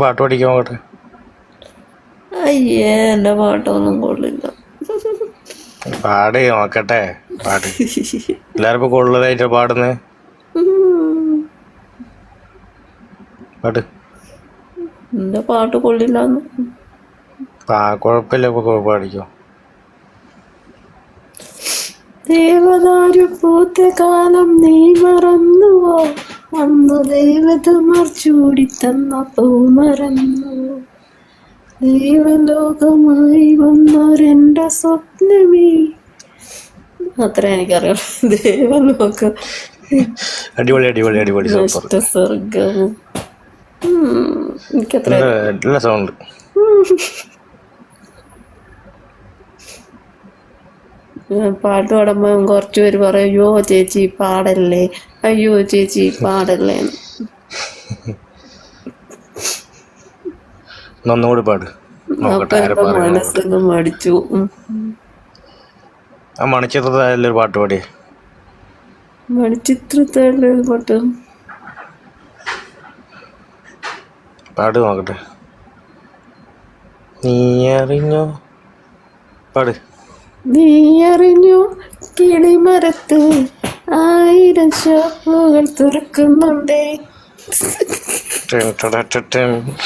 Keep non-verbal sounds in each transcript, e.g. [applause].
പാട്ട് പഠിക്കാൻ പോകട്ടെ? അയ്യേ എന്റെ പാട്ടൊന്നും കൊള്ളില്ല. പാട് നോക്കട്ടെ പാടി. എല്ലാരും ഇപ്പൊ കൂടുതലായിട്ട് പാടുന്നത് പാട്. എന്റെ പാട്ട് കൊള്ളില്ല പാ കുഴപ്പമില്ല ഇപ്പൊ പാടിക്കോ. ദേവദാരു പൂത്ത കാലം നീ മറന്നുവോ? അന്ന് ദേവതമാർ ചൂടി തന്ന പൂ മറന്നു. ദേവലോകമായി വന്നൊരെന്റെ സ്വപ്നമേ. അത്ര എനിക്കറിയാം. ദൈവലോകം അടിപൊളി അടിപൊളി അടിപൊളി സ്വർഗം. എനിക്കത്ര നല്ല സൗണ്ട് പാട്ട് പാടുമ്പോൾ കുറച്ച് പേര് പറയും അയ്യോ ചേച്ചി പാടല്ലേ? അയ്യോ ചേച്ചി പാടല്ലേ ഒന്നുകൂടി [laughs] പാട്. മനസ്സൊന്ന് മടിച്ചു. ആ മണിച്ചിത്രത്തായാലും പാട്ട് പാടി മണിച്ചിത്രത്തിലെ ഒരു പാട്ട്? പാട് നോക്കട്ടെ. നീ അറിഞ്ഞോ? പാട്. നീ അറിഞ്ഞോ? കിളിമരത്ത് ആയിരം ഷോപ്പുകൾ തുറക്കുന്നുണ്ടേ.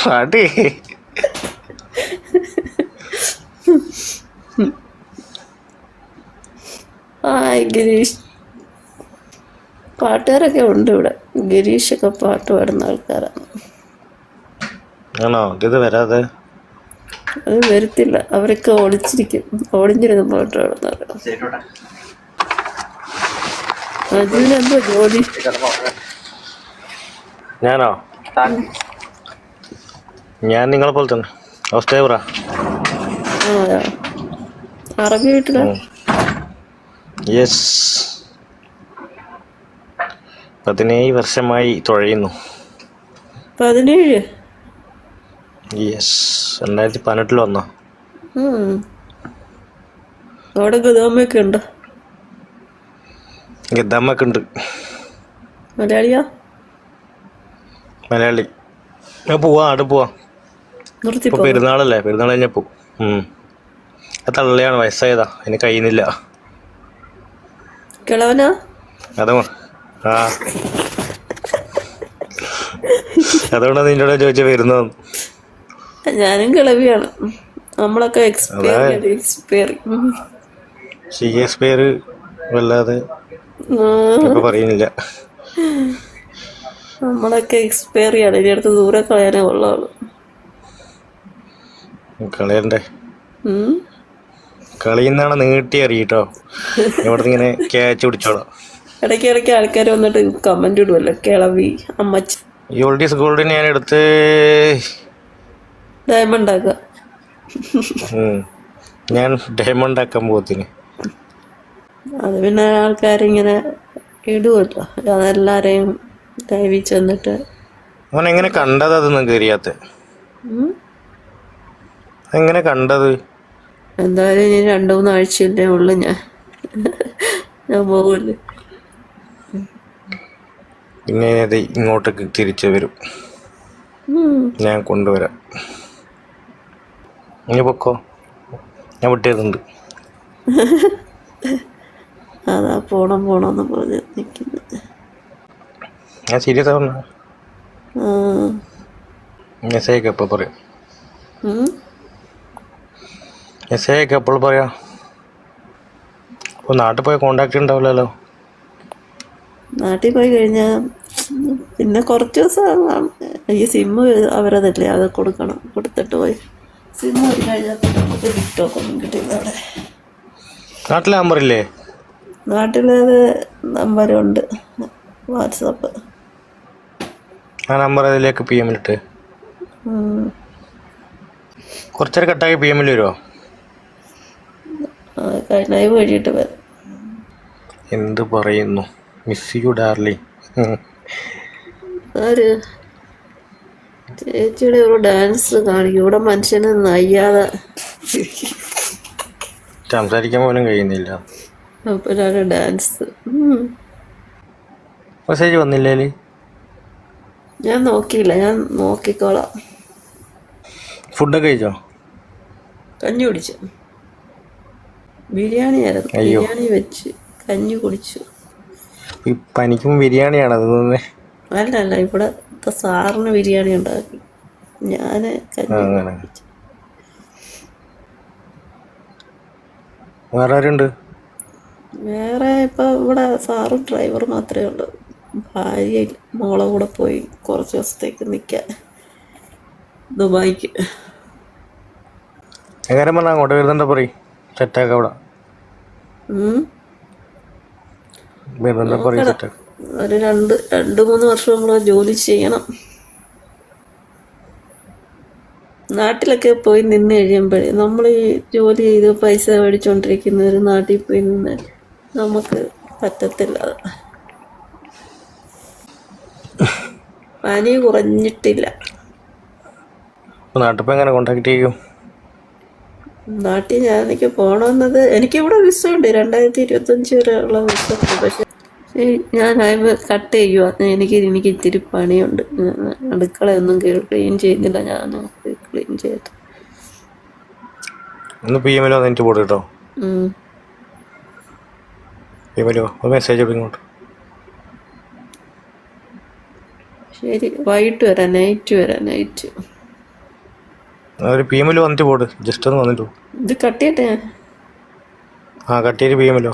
പാടി ഗിരീഷ്. പാട്ടുകാരൊക്കെ ഉണ്ട് ഇവിടെ. ഗിരീഷൊക്കെ പാട്ട് പാടുന്ന ആൾക്കാരാണ്. ആണോ? ഇത് വരാതെ? അത് വരത്തില്ല. അവരൊക്കെ ഒളിച്ചിരിക്കും. ഒളിഞ്ഞിരുന്ന് പാട്ട് പാടുന്നവരാ. അതിനെന്തോ ജോലി ഞാനോ? ഞാൻ നിങ്ങളെ പോലെ തന്നെ. ഹൗസ് ഡ്രൈവറാ അറബി വീട്ടിലാ? യെസ് പതിനേഴ് വർഷമായി തുഴയുന്നു. പതിനേഴ്? യെസ് രണ്ടായിരത്തി പതിനെട്ടിൽ വന്നോ. അവിടെ ഗതാമയൊക്കെ ഉണ്ടോ? ഗദ്ദമ്മക്ക് ഉണ്ട് മലയാളിയാ? മലയാളി. ഞാൻ പോവാ അവിടെ പോവാ. ഇപ്പൊ പെരുന്നാളല്ലേ പെരുന്നാൾ കഴിഞ്ഞ പോവും. ആ തള്ളയാണ് വയസ്സായതാ അതിന് കഴിയുന്നില്ല. കിളവനാ? അതോ. ആ. അതുകൊണ്ടാണ് നിന്നോട് ചോദിച്ച വരുന്നത് ഞാനും കിളവിയാണ്. നമ്മളൊക്കെ എക്സ്പയർ വല്ലാതെ പറയുന്നില്ല. നമ്മളൊക്കെ എക്സ്പയർ ആണ്. ഇനി അടുത്ത് ദൂരെ കളയാനേ ഉള്ളു കളയണ്ടേ. കളിയുന്നാണ് നീട്ടി അറിയിട്ടോ? ഇവിടുന്ന് ഇങ്ങനെ ക്യാച്ച് പിടിച്ചോളാം. ഇടയ്ക്ക് ഇടയ്ക്ക് ആൾക്കാർ വന്നിട്ട് കമന്റ് ഇടുമല്ലോ കിളവി അമ്മച്ചി. യോൾഡീസ് ഗോൾഡിന് ഞാൻ എടുത്ത് ഡയമണ്ട് ആക്കാം ഞാൻ ഡയമണ്ട് ആക്കാൻ പോകത്തിന്. അത് പിന്നെ ആൾക്കാരിങ്ങനെ ഇടുമല്ലോ അതെല്ലാരെയും ദൈവി ചെന്നിട്ട്. അവൻ എങ്ങനെ കണ്ടത് അതൊന്നും കയറിയാത്ത എങ്ങനെ കണ്ടത്? എന്തായാലും ഇനി രണ്ടു മൂന്ന് ആഴ്ചയല്ലേ ഉള്ളു ഞാൻ. ഞാൻ പോകില്ല പിന്നെ അത് ഇങ്ങോട്ടേക്ക് തിരിച്ചു വരും. ഞാൻ കൊണ്ടുവരാം. ഇനി പൊക്കോ. ഞാൻ വിട്ടിരുന്നുണ്ട് [laughs] അതാ പോണം പോണം പറഞ്ഞ് നിൽക്കുന്നത് ഞാൻ സീരിയസ് ആവുന്നു? ആ. മെസ്സേജൊക്കെ എപ്പോൾ പറയാം? മെസ്സേജ് ഒക്കെ എപ്പോൾ പറയാം? അപ്പോൾ നാട്ടിൽ പോയി കോണ്ടാക്ട് ഉണ്ടാവില്ലല്ലോ നാട്ടിൽ പോയി കഴിഞ്ഞാൽ പിന്നെ കുറച്ച് ദിവസം ഈ സിമ്മ് അവരതല്ലേ അത് കൊടുക്കണം കൊടുത്തിട്ട് പോയി. സിമ്മ് കഴിഞ്ഞാൽ ടിക്ടോക്ക് ഒന്നും കിട്ടില്ല അവിടെ. നാട്ടിലെ നമ്പറില്ലേ നാട്ടിലത് നമ്പരുണ്ട്. വാട്സപ്പ് ആ നമ്പർ അതിലേക്ക് പി എമ്മിലിട്ട് കുറച്ചേരം കട്ടാക്കി പി എമ്മിൽ വരുമോ ലൈവ് വഴിയിട്ട് വരും. എന്ത് പറയുന്നു? മിസ് യു ഡാർലി ആര്? ചേച്ചിയുടെ ഒരു ഡാൻസ് കാണിക്കും. ഇവിടെ മനുഷ്യനെ നയ്യാതെ. സംസാരിക്കാൻ പോലും കഴിയുന്നില്ല. അപ്പോഴാണ് ഡാൻസ് മെസ്സേജ് വന്നില്ലേ ഞാൻ നോക്കിയില്ല. ഞാൻ നോക്കിക്കോളാം. ഫുഡൊക്കെ കഴിച്ചോ? കഞ്ഞി കുടിച്ചു. ബിരിയാണി ആയിരുന്നു. അയ്യോ. ബിരിയാണി വെച്ച് കഞ്ഞി കുടിച്ചു. ഈ പനിക്കും ബിരിയാണിയാണ് അത് തന്നെ. അല്ല അല്ല ഇവിടെ സാറിന് ബിരിയാണി ഉണ്ടാക്കി. ഞാൻ കഞ്ഞി അങ്ങനെ. വേറെ ആരുണ്ട്? വേറെ ഇപ്പൊ ഇവിടെ സാറും ഡ്രൈവറും മാത്രമേ ഉള്ളൂ. ഭാര്യ മോളെ കൂടെ പോയി കുറച്ച് ദിവസത്തേക്ക് നിൽക്കാൻ ദുബായിക്ക്. എങ്ങനെ പറഞ്ഞാൽ അങ്ങോട്ട് വരുന്നുണ്ട് പറയും സെറ്റാക്ക അവിടെ. ഉം. വരുന്നുണ്ടോ പറയും സെറ്റാക്കാം. ഒരു രണ്ട് രണ്ട് മൂന്ന് വർഷം നമ്മൾ ജോലി ചെയ്യണം. നാട്ടിലൊക്കെ പോയി നിന്ന് കഴിയുമ്പോഴേ നമ്മൾ ഈ ജോലി ചെയ്ത് പൈസ മേടിച്ചുകൊണ്ടിരിക്കുന്ന ഒരു നാട്ടിൽ പോയി നിന്ന് നമുക്ക് പറ്റത്തില്ല. പനി കുറഞ്ഞിട്ടില്ല. നാട്ടിൽ എങ്ങനെ കോണ്ടാക്ട് ചെയ്യും? നാട്ടിൽ ഞാൻ എനിക്ക് പോകണമെന്നത് എനിക്കിവിടെ വിസ ഉണ്ട് രണ്ടായിരത്തി ഇരുപത്തഞ്ച് വരെയുള്ള വിസ ഉണ്ട് പക്ഷെ ഞാൻ അതിന് കട്ട് ചെയ്യുക എനിക്ക് എനിക്ക് ഇത്തിരി പണിയുണ്ട്. അടുക്കളയൊന്നും ക്ലീൻ ചെയ്യുന്നില്ല. ഞാൻ ക്ലീൻ ചെയ്തു ഒന്ന് പി എമ്മിലോ എനിക്ക് പോട് ഉം. ഒരു മെസ്സേജ് ഇങ്ങോട്ട്. ശരി വൈകിട്ട് വരാം നൈറ്റ് വരാം നൈറ്റ് ഒരു പി എമ്മിൽ വന്നിട്ട് പോട് ജസ്റ്റ് ഒന്ന് വന്നിട്ട് ഇത് കട്ട് ചെയ്യട്ടെ ആ കട്ടിയിട്ട് പി എമ്മിലോ